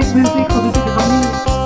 Music, Music, Music, Music.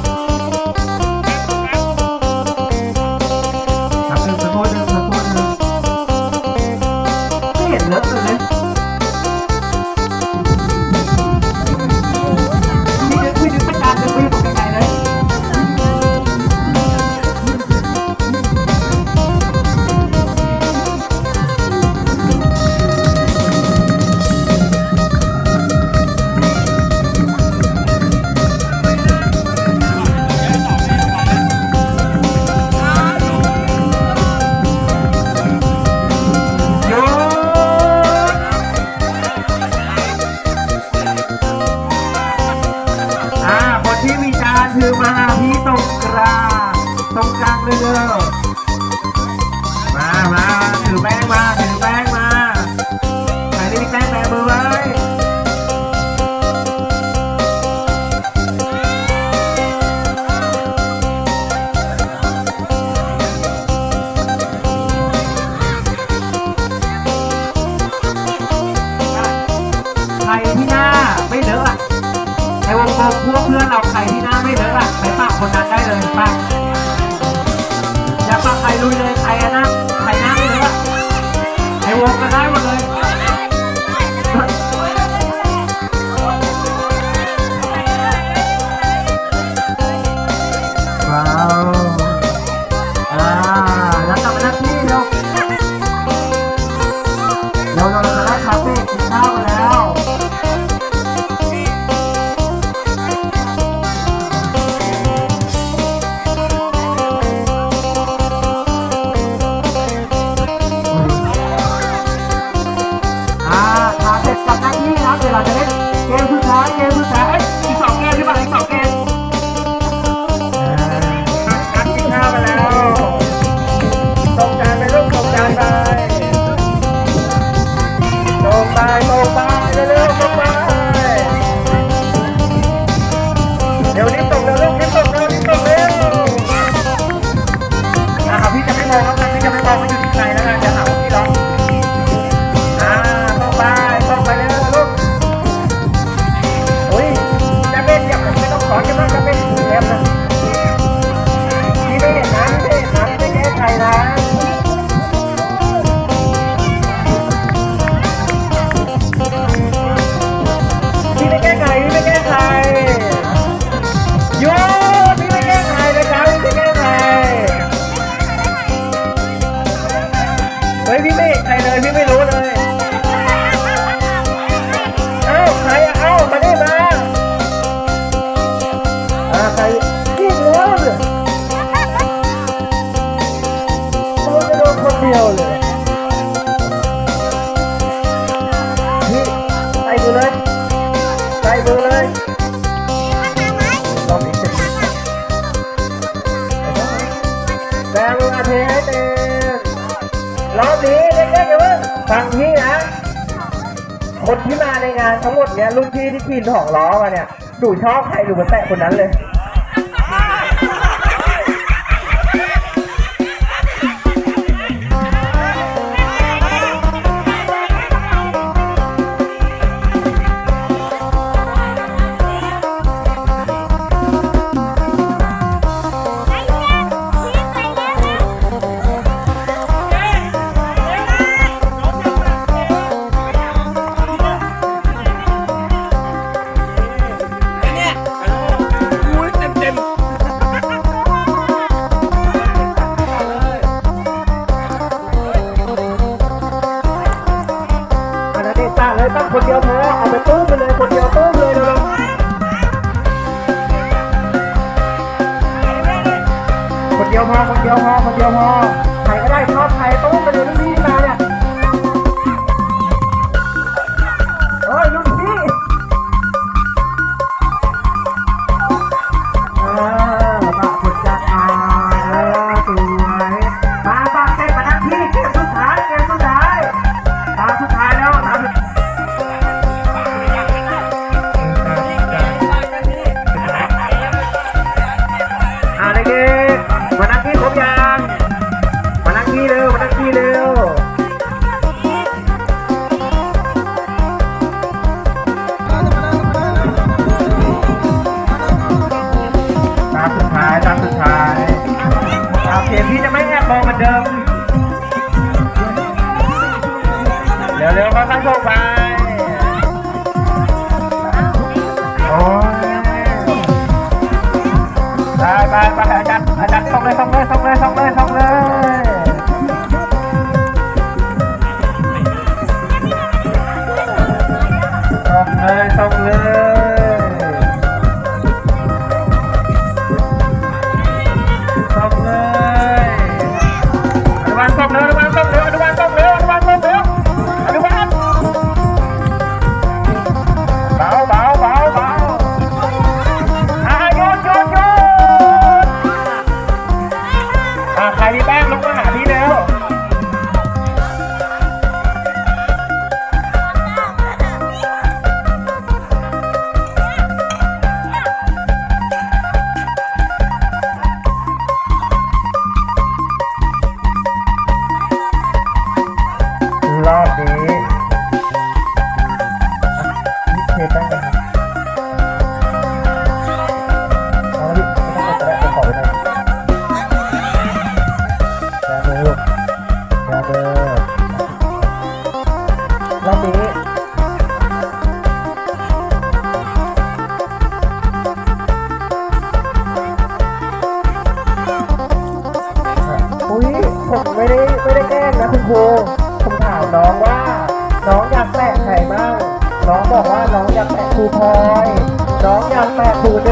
ไม่เลอะอะในวงกลมพวกเพื่อนเราใครที่หน้าไม่เลอะอะไปปากคนนั้นได้เลยปากอยากปากใครลุยเลยใครนะใครหน้าไม่เลอะในวงกันได้หมดเลย รอบนี้เด็กๆอย่าเพิ่งฟังพี่นะ คนที่มาในงานทั้งหมดเนี่ยรุ่นพี่ที่กินของล้อมาเนี่ย ดูชอบใครดูมาแตะคนนั้นเลย เดียวพอคนเดียวพอคนเดียวพอใครก็ได้ชอบบใครต้องไปดู go round. น้องบอกว่าน้องอยากแตะครูพลอย น้องอยากแตะครูเ